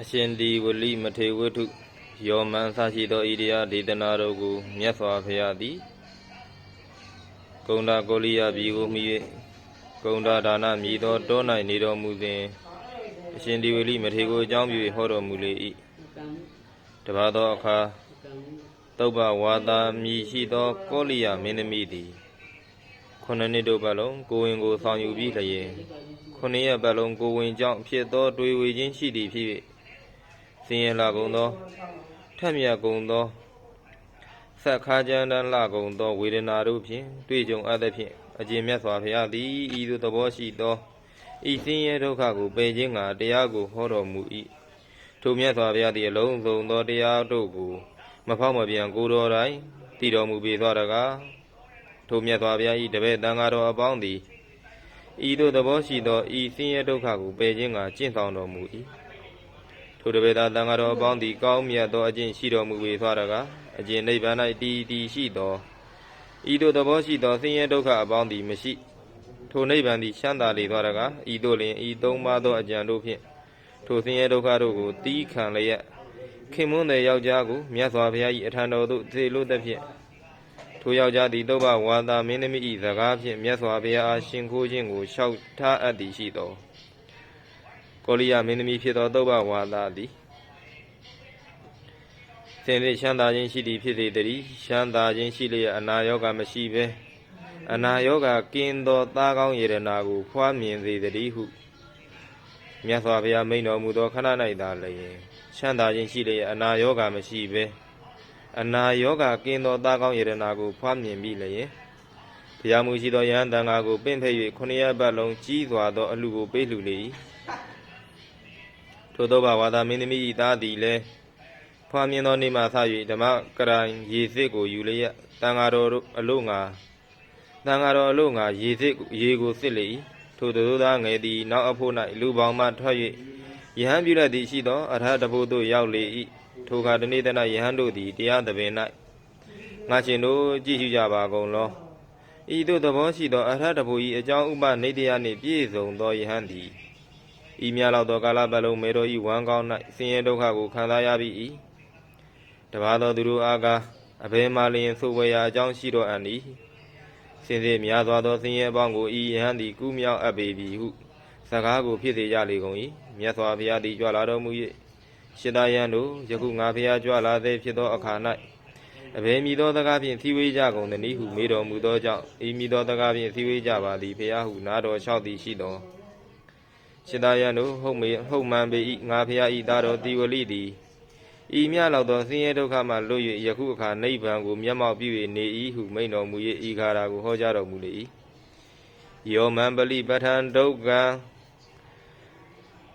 အရှင်ဒီဝလိမထေဝတ္ထုယောမန်ဆရှိသောဣရိယာဒေသနာတို့ကိုမြတ်စွာဘုရားသည်ဂုံတာကိုလိယပြည်ကိုမိ၍ဂုံတာဒါနမြည်သောတော၌နေတော်မူစဉ်အရှင်ဒီဝလိမထေကိုအကြောင်းပြု၍ဟောတော်မူလေ၏တပါသောအခါတုပ္ပဝါသာမြည်ရှိသောကောလိယမင်းသမီးသည်ခုနှစ်နှစ်တို့ပတ်လုံးကိုဝင်ကိုဆောင်ယူပြီးလျင်ခုနှစ်ရက်ပတ်လုံးကိုဝင်ကြောင့်ဖြစ်သောတွေ့ဝေခြင်းရှိသည်ဖြစ်၍ စင်ရလာကုန်သောထက်မြတ်ကုန်သောဆက်ခါကြမ်းတမ်းလာကုန်သောဝေဒနာတို့ဖြင့်တွေ့ကြုံအပ်သဖြင့်အကျဉ်မြတ်စွာဘုရားသည်ဤသို့သဘောရှိသောဤစင်ရဒုက္ခကိုပယ်ခြင်းငါတရားကိုဟောတော်မူ၏ထိုမြတ်စွာဘုရားသည်အလုံးစုံသောတရားတို့ကိုမဖောက်မပြန်ကိုယ်တော်တိုင်တည်တော်မူပေသောတကားထိုမြတ်စွာဘုရား၏တပည့်တန်ဃာတော်အပေါင်းသည်ဤသို့သဘောရှိသောဤစင်ရဒုက္ခကိုပယ်ခြင်းငါကျင့်ဆောင်တော်မူ၏ ထိုတပည့်သားတန်ဃာတော်အပေါင်းသည်ကောင်းမြတ်သောအကျင့်ရှိတော်မူပေသောတကားအကျင့်နိဗ္ဗာန်၌တည်တည်ရှိသောဤသို့သဘောရှိသောဆင်းရဲဒုက္ခအပေါင်းသည်မရှိထိုနိဗ္ဗာန်သည်ချမ်းသာလေသောတကားဤသို့လျှင်ဤသုံးပါးသောအကြံတို့ဖြင့်ထိုဆင်းရဲဒုက္ခတို့ကိုတီးခံလျက်ခင်မွန်းတဲ့ယောက်ျားကိုမြတ်စွာဘုရား၏အထံတော်သို့သေလို့သဖြင့်ထိုယောက်ျားသည်တုပ္ပဝါသာမင်းသမီး၏စကားဖြင့်မြတ်စွာဘုရားအားရှင်ခိုးခြင်းကိုလျှောက်ထားအပ်သည်ရှိသော ကောလိယမင်းသမီးဖြစ်သောတုပ္ပဝါသာသည်သင်လေးချမ်းသာခြင်းရှိသည်ဖြစ်စေတည်းချမ်းသာခြင်းရှိလျက်အနာရောဂါမရှိဘဲအနာရောဂါကင်းသောသားကောင်းယေရနာကိုဖွားမြင်စေတည်းဟုမြတ်စွာဘုရားမိန့်တော်မူသောခဏ၌သာလျင်ချမ်းသာခြင်းရှိလျက်အနာရောဂါမရှိဘဲအနာယောဂကင်းသောသားကောင်းယရနာကိုဖွားမြင်ပြီးလျင်ဘုရားမူရှိသောယဟန်တန်ဃာကိုပင့်ဖက်၍ခုနှစ်ရက်ပတ်လုံးကြီးစွာသောအလှကိုပေးလှူလေ၏ ထိုသောဘာဝါဒမင်းသမီး၏သားသည်လည်းဖွားမြင်သောနေ့မှစ၍ဓမ္မကရိုင်ရေစစ်ကိုယူလျက်တန်ဃာတော်တို့အလို့ငါတန်ဃာတော်အလို့ငါရေစစ်ရေကိုစစ်လေ၏ထိုသို့သောငယ်သည်နောက်အဖို့၌လူပေါင်းမှထွက်၍ယဟန်ပြုလက်သည်ရှိသောအရဟတဘုသို့ရောက်လေ၏ထိုအခါတနေ့တနေ့ယဟန်တို့သည်တရားသဘင်၌ငါရှင်တို့ကြည့်ရှုကြပါကုန်လောဤသို့သဘောရှိသောအရဟတဘု၏အကြောင်းဥပနေတရားနှင့်ပြည့်စုံသောယဟန်သည် ဤမြလောက်သောကာလပတ်လုံးမေတော်ဤဝမ်းကောင်း၌ဆင်းရဲဒုက္ခကိုခံစားရပြီ၏တပါသောသူတို့အားကားအဘယ်မှလျင်ဆိုဝေရာအကြောင်းရှိတော်အံ့၏စင်စစ်များစွာသောဆင်းရဲပေါင်းကိုဤယဟန်သည်ကူးမြောက်အပ်ပေပြီဟုစကားကိုဖြစ်စေကြလေကုန်၏မြတ်စွာဘုရားသည်ကြွလာတော်မူ၍ရှင်သာယံတို့ယခုငါဘုရားကြွလာသည်ဖြစ်သောအခါ၌အဘယ်မည်သောတကားဖြင့်သီဝေးကြကုန်သနည်းဟုမေးတော်မူသောကြောင့်ဤမည်သောတကားဖြင့်သီဝေးကြပါသည်ဘုရားဟုနာတော်လျှောက်သည်ရှိသော ရှင်သာယံတို့ဟုတ်မေဟုတ်မှန်ပေ၏ငါဘုရားဤသားတော်တိဝလိသည်ဤမြလောက်သောဆင်းရဲဒုက္ခမှလွတ်၍ယခုအခါနိဗ္ဗာန်ကိုမျက်မှောက်ပြု၍နေ၏ဟုမိန့်တော်မူ၍ဤခါရာကိုဟောကြားတော်မူလေ၏ယောမံပလိပဋ္ဌံဒုက္ခံ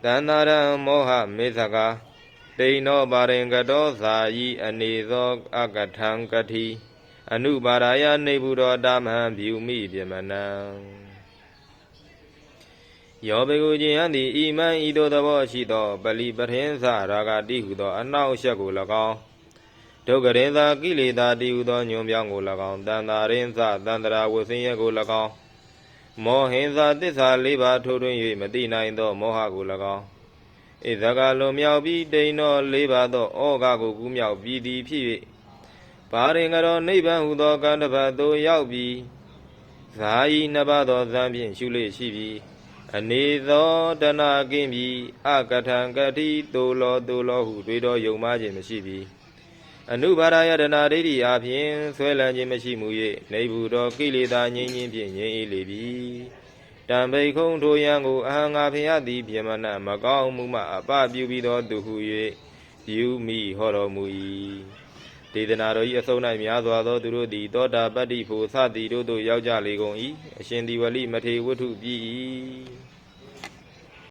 တန္တာရံမောဟမေသကာတိန်နောပါရင်ကတောဇာယီအနေသောအကထံကတိအနုပါရာယနေဘူးတော်တမဟံဖြူမိပြမနံ ယောဘေကိုခြင်းဟန်သည်ဤမန်ဤသို့သဘောရှိသောပလီပထင်းစရာဂတိဟုသော အနှောက်အယှက်ကို၎င်းဒုက္ခရင်သာကိလေသာတိဟုသောညွန်ပြောင်းကို၎င်းတန်တာရင်စတန္တရာဝဆင်းရဲကို၎င်းမောဟင်သာတစ္ဆာလေးပါးထိုးထွင်း၍မတိနိုင်သောမောဟကို၎င်းဣဇကလွန်မြောက်ပြီးတိန်တော်လေးပါသောဩဃကိုကူးမြောက်ပြီးသည်ဖြစ်၍ပါရင်ကတော်နိဗ္ဗာန်ဟုသောကံတစ်ပတ်သို့ရောက်ပြီးဇာယီနှစ်ပါးသောဇံဖြင့်ရှုလေရှိပြီး အနေသောတဏကင်းပြီးအကထံကတိတူလောတူလောဟုတွေးတော်ယုံမှခြင်းမရှိပြီးအနုဘာရယတနာဒိဋ္ဌိအပြင်ဆွဲလန်းခြင်းမရှိမှု၍နေဘူးတော်ကိလေသာငြိမ်းခြင်းဖြင့်ငြိမ်းအေးလေပြီတံဘိခုံထိုယံကိုအဟံငါဖျားသည်ပြမနမကောင်းမှုမှအပပြုပြီးသောသူဟု၍ယူမိဟောတော်မူ၏ဒေသနာတော်၏အစုံ၌များစွာသောသူတို့သည်သောတာပတ္တိဖို့စသည်တို့သို့ရောက်ကြလေကုန်၏အရှင်ဒီဝလိမထေဝတ္ထုပြည်၏